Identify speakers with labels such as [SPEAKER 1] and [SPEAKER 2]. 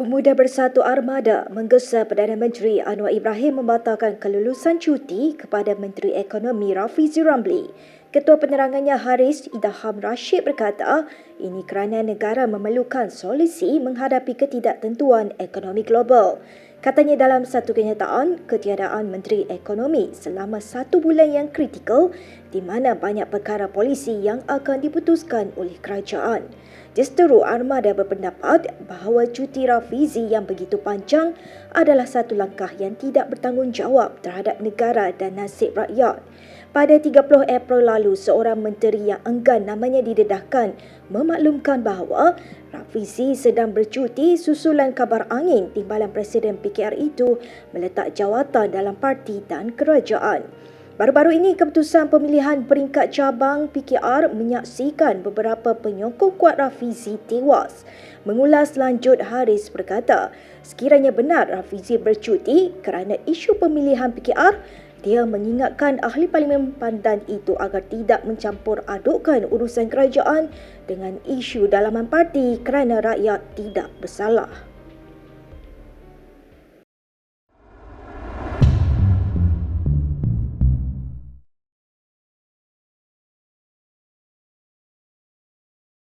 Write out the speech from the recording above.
[SPEAKER 1] Pemuda Bersatu Armada menggesa Perdana Menteri Anwar Ibrahim membatalkan kelulusan cuti kepada Menteri Ekonomi Rafizi Ramli. Ketua penerangannya Haris Idaham Rashid berkata, ini kerana negara memerlukan solusi menghadapi ketidaktentuan ekonomi global. Katanya dalam satu kenyataan, ketiadaan Menteri Ekonomi selama satu bulan yang kritikal di mana banyak perkara polisi yang akan diputuskan oleh kerajaan. Justeru Armada berpendapat bahawa cuti Rafizi yang begitu panjang adalah satu langkah yang tidak bertanggungjawab terhadap negara dan nasib rakyat. Pada 30 April lalu, seorang menteri yang enggan namanya didedahkan memaklumkan bahawa Rafizi sedang bercuti susulan kabar angin timbalan Presiden PKR itu meletak jawatan dalam parti dan kerajaan. Baru-baru ini keputusan pemilihan peringkat cabang PKR menyaksikan beberapa penyokong kuat Rafizi tewas. Mengulas lanjut Haris berkata, sekiranya benar Rafizi bercuti kerana isu pemilihan PKR, dia mengingatkan ahli parlimen pandan itu agar tidak mencampur adukkan urusan kerajaan dengan isu dalaman parti kerana rakyat tidak bersalah.